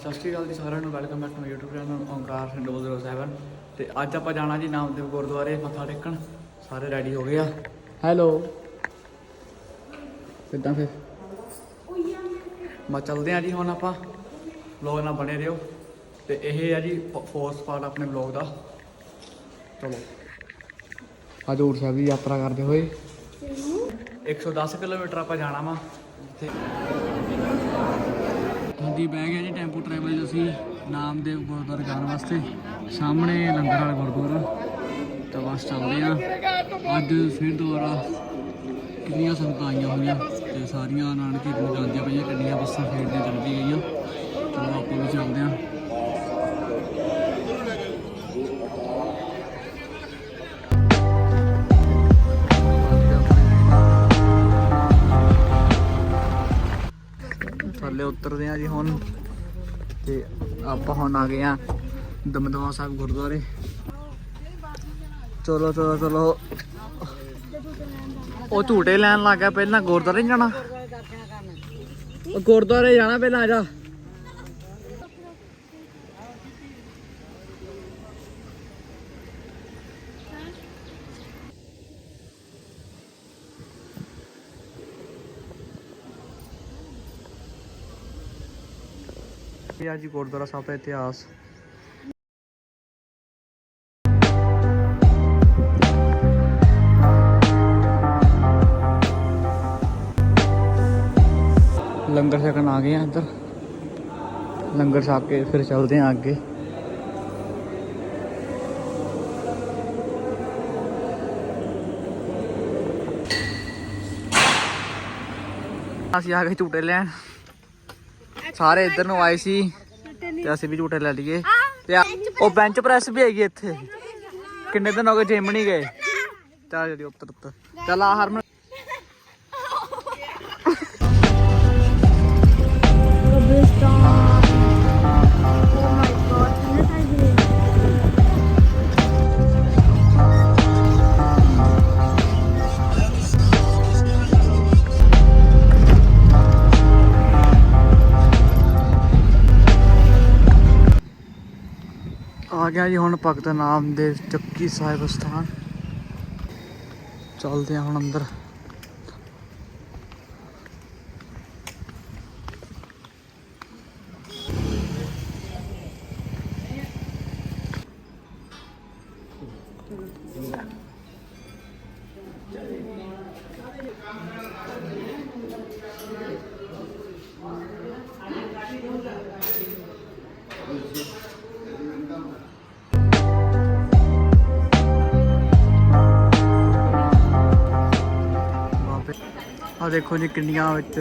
ਸਤਿ ਸ਼੍ਰੀ ਅਕਾਲ ਜੀ ਸਾਰਿਆਂ ਨੂੰ welcome back to my YouTube channel Omkar Singh 007 ਤੇ ਅੱਜ ਆਪਾਂ ਜਾਣਾ ਜੀ ਨਾਮਦੇਵ ਗੁਰਦੁਆਰੇ ਮੱਥਾ ਟੇਕਣ। ਸਾਰੇ ਰੈਡੀ ਹੋ ਗਏ ਆ? ਹੈਲੋ ਕਿੱਦਾਂ ਫਿਰ? ਮੈਂ ਚੱਲਦੇ ਆ ਜੀ ਹੁਣ ਆਪਾਂ। ਵਲੌਗ ਨਾਲ ਬਣੇ ਰਹੋ। ਤੇ ਇਹ ਆ ਜੀ ਫੋਰਸ ਪਾਰਟ ਆਪਣੇ ਵਲੌਗ ਦਾ। ਚਲੋ। ਹਜੂਰ ਸਾਹਿਬ ਦੀ ਯਾਤਰਾ ਕਰਦੇ ਹੋਏ। 110 ਕਿਲੋਮੀਟਰ ਆਪਾਂ ਜਾਣਾ ਵਾ। ਤੇ ਹਾਂਜੀ ਬਹਿ ਗਿਆ ਜੀ ਟੈਂਪੂ ਟਰੈਵਲ 'ਚ ਅਸੀਂ ਨਾਮਦੇਵ ਗੁਰਦੁਆਰੇ ਜਾਣ ਵਾਸਤੇ। ਸਾਹਮਣੇ ਲੰਗਰ ਵਾਲਾ ਗੁਰਦੁਆਰਾ, ਤਾਂ ਬਸ ਚੱਲਦੇ ਆ। ਅੱਜ ਫਿਰ ਦੁਬਾਰਾ ਕਿੰਨੀਆਂ ਸੰਗਤਾਂ ਆਈਆਂ ਹੋਈਆਂ ਤੇ ਸਾਰੀਆਂ ਨਾਨਕੇ ਨੂੰ ਜਾਂਦੀਆਂ ਪਈਆਂ, ਕਿੰਨੀਆਂ ਬੱਸਾਂ ਫੇਰਦੀਆਂ ਚੱਲਦੀ ਗਈਆਂ। ਚਲੋ ਆਪਾਂ ਵੀ ਚੱਲਦੇ ਆ। ਥੱਲੇ ਉਤਰਦੇ ਆ ਜੀ ਹੁਣ। ਤੇ ਆਪਾਂ ਹੁਣ ਆ ਗਏ ਆ ਦਮਦਮਾ ਸਾਹਿਬ ਗੁਰਦੁਆਰੇ। ਚਲੋ ਚਲੋ ਚਲੋ। ਉਹ ਝੂਟੇ ਲੈਣ ਲੱਗ ਗਿਆ, ਪਹਿਲਾਂ ਗੁਰਦੁਆਰੇ ਜਾਣਾ? ਗੁਰਦੁਆਰੇ ਜਾਣਾ ਪਹਿਲਾਂ ਆ ਜਾ। ਇਹ ਆ ਜੀ ਗੁਰਦੁਆਰਾ ਸਾਹਿਬ ਦਾ ਇਤਿਹਾਸ ਲੰਗਰ ਛਕਣ ਆ ਗਏ ਆ ਇੱਧਰ ਲੰਗਰ ਛਕ ਕੇ ਫਿਰ ਚੱਲਦੇ ਆ ਅੱਗੇ ਅਸੀਂ ਆ ਗਏ ਝੂਟੇ ਲੈਣ ਸਾਰੇ ਇੱਧਰ ਨੂੰ ਆਏ ਸੀ ਤੇ ਅਸੀਂ ਵੀ ਝੂਟੇ ਲੈ ਲਈਏ। ਤੇ ਆ- ਉਹ ਬੈਂਚ ਪ੍ਰੈਸ ਵੀ ਹੈਗੀ ਇੱਥੇ। ਕਿੰਨੇ ਦਿਨ ਹੋ ਗਏ ਜਿਮ ਨਹੀਂ ਗਏ? ਚੱਲ ਜਲਦੀ ਉੱਤਰ ਉੱਤਰ ਚੱਲ ਆ ਹਰਮਨ। ਗਿਆ ਜੀ ਹੁਣ ਭਗਤ ਨਾਮ ਦੇ ਚੱਕੀ ਸਾਹਿਬ ਸਥਾਨ। ਚੱਲਦੇ ਆ ਹੁਣ ਅੰਦਰ। ਦੇਖੋ ਜੀ ਕਿੰਨੀਆਂ ਵਿੱਚ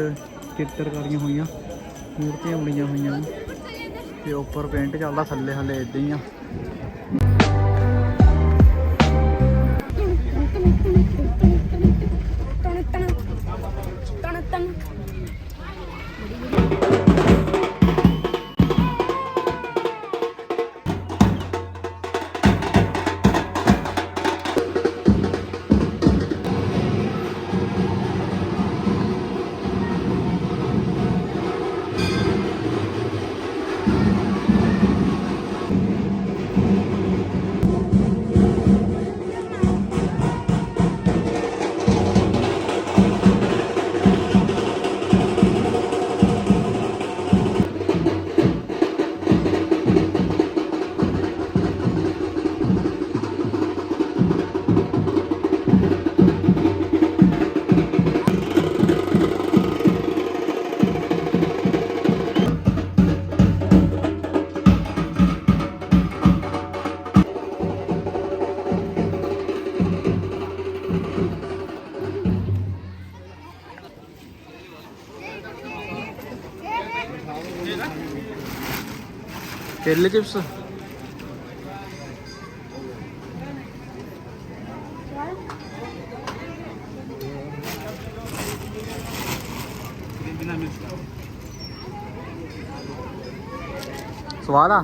ਚਿੱਤਰਕਾਰੀਆਂ ਹੋਈਆਂ, ਮੂਰਤੀਆਂ ਬਣੀਆਂ ਹੋਈਆਂ ਤੇ ਉੱਪਰ ਪੇਂਟ ਚੱਲਦਾ ਥੱਲੇ ਹਲੇ ਇਦਾਂ ਹੀ ਆ। ਕੇਲੇ ਚਿਪਸ। ਸਵਾਦ ਆ?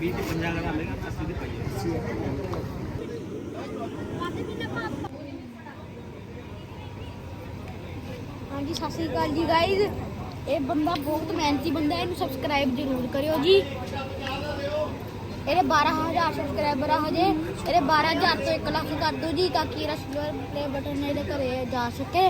ਵੀ ਤੇ ਪੰਜਾ ਲਗਾ ਲੇਗਾ ਅਸੀਂ ਤੇ ਪਈਏ ਹਾਂਜੀ, ਸਤਿ ਸ਼੍ਰੀ ਅਕਾਲ ਜੀ ਗਾਇਜ਼ ਇਹ ਬੰਦਾ ਬਹੁਤ ਮਿਹਨਤੀ ਬੰਦਾ ਹੈ ਇਹਨੂੰ ਸਬਸਕ੍ਰਾਈਬ ਜ਼ਰੂਰ ਕਰਿਓ ਜੀ। ਇਹਦੇ 12000 ਸਬਸਕ੍ਰਾਈਬਰ ਆ ਹਜੇ। ਇਹਦੇ 12000 ਤੋਂ 1 ਲੱਖ ਕਰ ਦਿਓ ਜੀ, ਤਾਂ ਕਿ ਇਹਦਾ ਸਿਲਵਰ ਪਲੇ ਬਟਨ ਇਹਦੇ ਘਰੇ ਜਾ ਸਕੇ।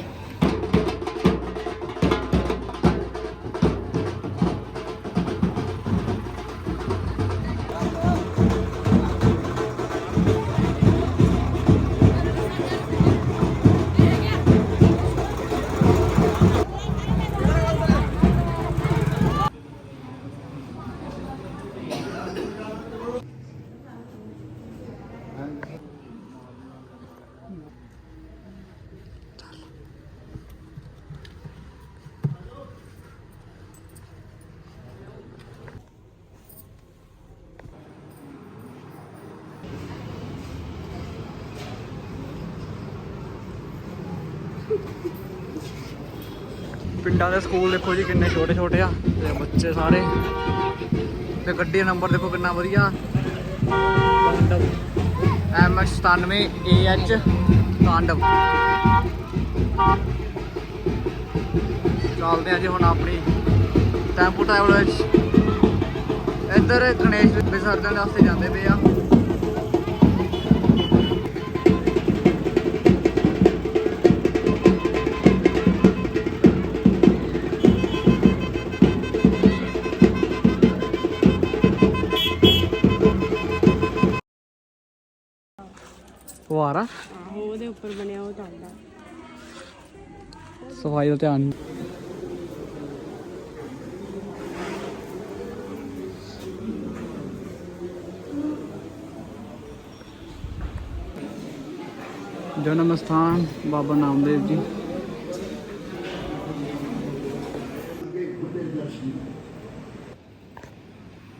ਪਿੰਡਾਂ ਦੇ ਸਕੂਲ ਦੇਖੋ ਜੀ ਕਿੰਨੇ ਛੋਟੇ ਛੋਟੇ ਆ ਤੇ ਬੱਚੇ ਸਾਰੇ। ਤੇ ਗੱਡੀ ਦਾ ਨੰਬਰ ਦੇਖੋ ਕਿੰਨਾ ਵਧੀਆ। ਤਾਂਡਵ। MH 97 AH Tandav. ਚੱਲਦੇ ਆ ਜੀ ਹੁਣ ਆਪਣੀ ਟੈਂਪੂ ਟਰੈਵਲ ਵਿੱਚ ਇੱਧਰ ਗਣੇਸ਼ ਵਿਸਰਜਨ ਵਾਸਤੇ ਜਾਂਦੇ ਪਏ ਆ। ਫੁਆਰਾ ਆਹੋ ਉਹਦੇ ਉੱਪਰ ਬਣਿਆ ਉਹ ਚੱਲਦਾ ਸਫ਼ਾਈ ਦਾ ਧਿਆਨ ਜਨਮ ਸਥਾਨ ਬਾਬਾ ਨਾਮਦੇਵ ਜੀ।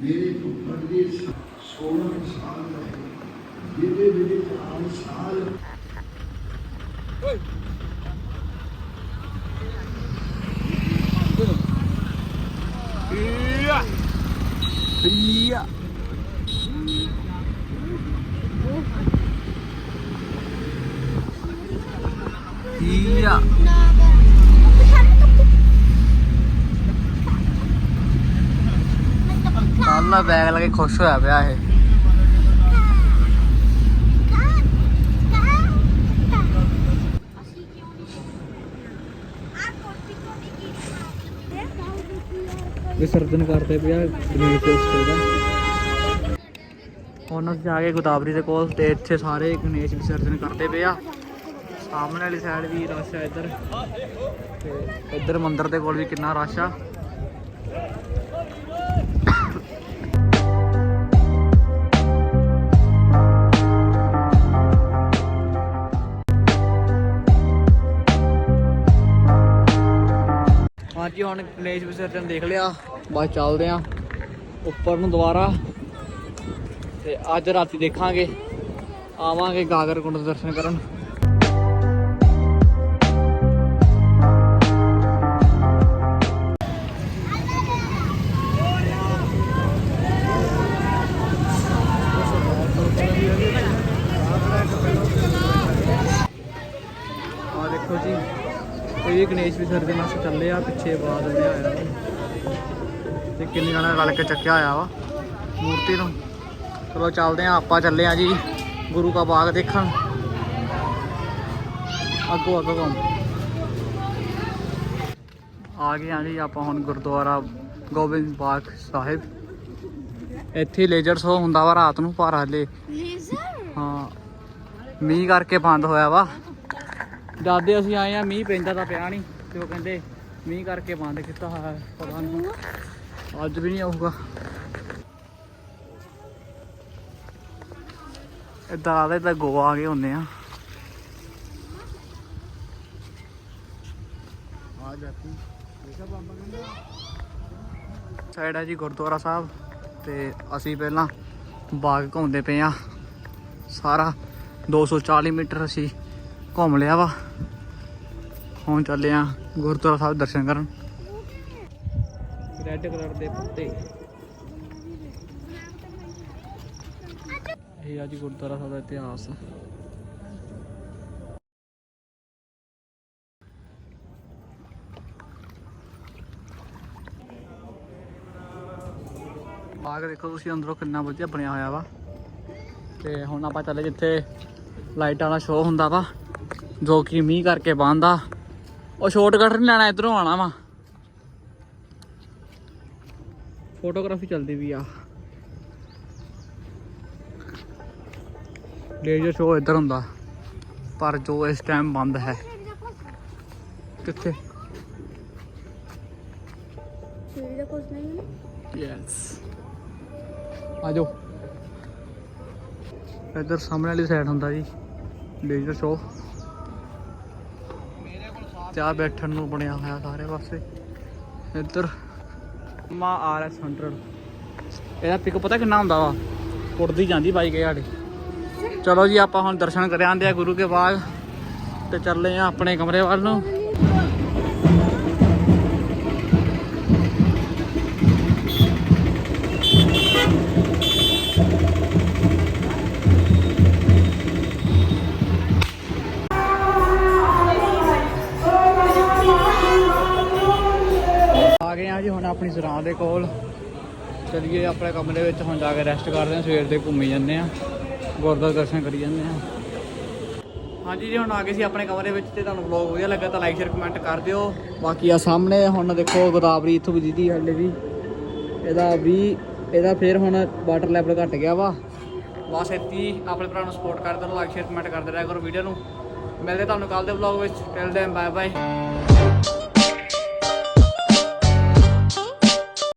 ਮੇਰੇ ਤੋਂ ਪਰਦੇ 16 ਸਾਲ ਜਿਹਦੇ ਮੇਰੇ ਚਾਰ ਸਾਲ Iya. Iya. ਕੱਲ ਬੈਗ ਲੈ ਕੇ ਖੁਸ਼ ਵਿਸਰਜਨ ਕਰਦੇ ਪਿਆ ਗਣੇਸ਼ ਉਤਸਵ ਦਾ ਹੁਣ ਅਸੀਂ ਜਾ ਗਏ ਗੋਦਾਵਰੀ ਦੇ ਕੋਲ ਤੇ ਇੱਥੇ ਸਾਰੇ ਗਣੇਸ਼ ਵਿਸਰਜਨ ਕਰਦੇ ਪਿਆ ਸਾਹਮਣੇ ਵਾਲੀ ਸਾਈਡ ਵੀ ਰਸ਼ ਆ ਇੱਧਰ। ਤੇ ਇੱਧਰ ਮੰਦਿਰ ਦੇ ਕੋਲ ਵੀ ਕਿੰਨਾ ਰਸ਼ ਆ। ਹੁਣ ਗਣੇਸ਼ ਵਿਸਰਜਨ ਦੇਖ ਲਿਆ। ਬਸ ਚੱਲਦੇ ਆ। ਉੱਪਰ ਨੂੰ ਦੁਬਾਰਾ। ਤੇ ਅੱਜ ਰਾਤੀ ਦੇਖਾਂਗੇ। ਆਵਾਂਗੇ ਗਾਗਰ ਕੁੰਡ ਦੇ ਦਰਸ਼ਨ ਕਰਨ। ਪਿੱਛੇ ਬਾਦ ਬਣਿਆ ਹੋਇਆ ਵਾ। ਤੇ ਕਿੰਨੇ ਜਣਾ ਰਲ ਕੇ ਚੱਕਿਆ ਹੋਇਆ ਵਾ ਮੂਰਤੀ ਨੂੰ। ਚਲੋ ਚੱਲਦੇ ਆ ਆਪਾਂ ਚੱਲੇ ਆ ਜੀ ਗੁਰੂ ਕਾ ਬਾਗ ਦੇਖਣ। ਅੱਗੋਂ ਅੱਗੋਂ ਕੰਮ ਆ ਗਏ ਆ ਜੀ ਆਪਾਂ ਹੁਣ ਗੁਰਦੁਆਰਾ ਗੋਬਿੰਦ ਬਾਗ ਸਾਹਿਬ। ਇੱਥੇ ਲੇਜ਼ਰ ਸ਼ੋ ਹੁੰਦਾ ਵਾ ਰਾਤ ਨੂੰ ਪਰ ਹਲੇ ਲੇਜ਼ਰ? ਹਾਂ ਮੀਂਹ ਕਰਕੇ ਬੰਦ ਹੋਇਆ ਵਾ। ਦਾਦੇ ਅਸੀਂ ਆਏ ਆ ਮੀਂਹ ਪੈਂਦਾ ਤਾਂ ਪਿਆ ਨਹੀਂ ਤੇ ਉਹ ਕਹਿੰਦੇ ਮੀਂਹ ਕਰਕੇ ਬੰਦ ਕੀਤਾ ਹੋਇਆ ਪਤਾ ਨਹੀਂ ਅੱਜ ਵੀ ਨਹੀਂ ਆਊਗਾ। ਇਦਾਂ ਆਦਾ ਇਦਾਂ ਗੋਆ ਆ ਗਏ ਹੁੰਦੇ ਆ। ਆ ਜਾਤੀ ਸਾਈਡ ਹੈ ਜੀ ਗੁਰਦੁਆਰਾ ਸਾਹਿਬ ਤੇ ਅਸੀਂ ਪਹਿਲਾਂ ਬਾਗ ਘੁੰਮਦੇ ਪਏ ਆ। ਸਾਰਾ 240 ਮੀਟਰ ਅਸੀਂ ਘੁੰਮ ਲਿਆ ਵਾ। ਹੁਣ ਚੱਲੇ ਆ ਗੁਰਦੁਆਰਾ ਸਾਹਿਬ ਦਰਸ਼ਨ ਕਰਨ। ਰੈੱਡ ਕਲਰ ਦੇ ਪੱਤੇ। ਇਹ ਅੱਜ ਗੁਰਦੁਆਰਾ ਸਾਹਿਬ ਦਾ ਇਤਿਹਾਸ। ਬਾਗ ਦੇਖੋ ਤੁਸੀਂ ਅੰਦਰੋਂ ਕਿੰਨਾ ਵਧੀਆ ਬਣਿਆ ਹੋਇਆ ਵਾ। ਤੇ ਹੁਣ ਆਪਾਂ ਚੱਲੇ ਜਿੱਥੇ ਲਾਈਟਾਂ ਦਾ ਸ਼ੋਅ ਹੁੰਦਾ ਵਾ ਜੋ ਕਿ ਮੀਂਹ ਕਰਕੇ ਬੰਦ ਆ ਉਹ ਸ਼ਾਰਟਕਟ ਨਹੀਂ ਲੈਣਾ ਇਧਰੋਂ ਆਣਾ ਵਾ। ਫੋਟੋਗ੍ਰਾਫੀ ਚੱਲਦੀ ਵੀ ਆ। ਲੇਜ਼ਰ ਸ਼ੋਅ ਇੱਧਰ ਹੁੰਦਾ। ਪਰ ਜੋ ਇਸ ਟਾਈਮ ਬੰਦ ਹੈ। ਕਿੱਥੇ? ਸੀੜੀ ਦਾ ਕੁਝ ਨਹੀਂ ਹੈ ਯੈਸ ਆਜੋ ਇੱਧਰ ਸਾਹਮਣੇ ਵਾਲੀ ਸਾਈਡ ਹੁੰਦਾ ਜੀ। ਲੇਜ਼ਰ ਸ਼ੋਅ ਚਾਹ ਬੈਠਣ ਨੂੰ ਬਣਿਆ ਹੋਇਆ ਸਾਰੇ ਪਾਸੇ। ਇੱਧਰ ਮਾ ਆਰਐਸ 100 ਇਹਦਾ ਪਿਕ ਪਤਾ ਕਿੰਨਾ ਹੁੰਦਾ ਵਾ? ਉੱਡਦੀ ਜਾਂਦੀ ਬਾਈਕ ਇਹ ਸਾਡੀ। ਚਲੋ ਜੀ, ਆਪਾਂ ਹੁਣ ਦਰਸ਼ਨ ਕਰ ਆਂਦੇ ਆ ਗੁਰੂ ਕੇ ਬਾਗ ਤੇ ਚੱਲੇ ਆ ਆਪਣੇ ਕਮਰੇ ਵੱਲ ਨੂੰ। ਚਲਿਏ ਆਪਣੇ ਕਮਰੇ ਵਿੱਚ, ਹੁਣ ਜਾ ਕੇ ਰੈਸਟ ਕਰਦੇ ਹਾਂ, ਸਵੇਰ ਦੇ ਘੁੰਮੀ ਜਾਂਦੇ ਆ ਗੁਰਦੁਆਰਾ ਦਰਸ਼ਨ ਕਰੀ ਜਾਂਦੇ ਆ ਹਾਂਜੀ ਜੀ, ਹੁਣ ਆ ਗਏ ਸੀ ਆਪਣੇ ਕਮਰੇ ਵਿੱਚ ਤੇ ਤੁਹਾਨੂੰ ਵਲੌਗ ਵਧੀਆ ਲੱਗਾ ਤਾਂ ਲਾਈਕ ਸ਼ੇਅਰ ਕਮੈਂਟ ਕਰ ਦਿਓ। ਬਾਕੀ ਆ ਸਾਹਮਣੇ, ਹੁਣ ਦੇਖੋ ਗੋਦਾਵਰੀ ਇੱਥੋਂ ਵੀ ਦੀਦੀ ਹਲੇ ਵੀ। ਇਹਦਾ ਵੀ, ਇਹਦਾ ਫੇਰ ਹੁਣ ਵਾਟਰ ਲੈਵਲ ਘਟ ਗਿਆ ਵਾ। ਬਸ ਇੱਤੀ ਆਪਣੇ ਭਰਾ ਨੂੰ ਸਪੋਰਟ ਕਰਦੇ ਰਹੋ ਲਾਈਕ ਸ਼ੇਅਰ ਕਮੈਂਟ ਕਰਦੇ ਰਹਿਆ ਕਰੋ ਵੀਡੀਓ ਨੂੰ। ਮਿਲਦੇ ਤੁਹਾਨੂੰ ਕੱਲ ਦੇ ਵਲੌਗ ਵਿੱਚ। Till then bye bye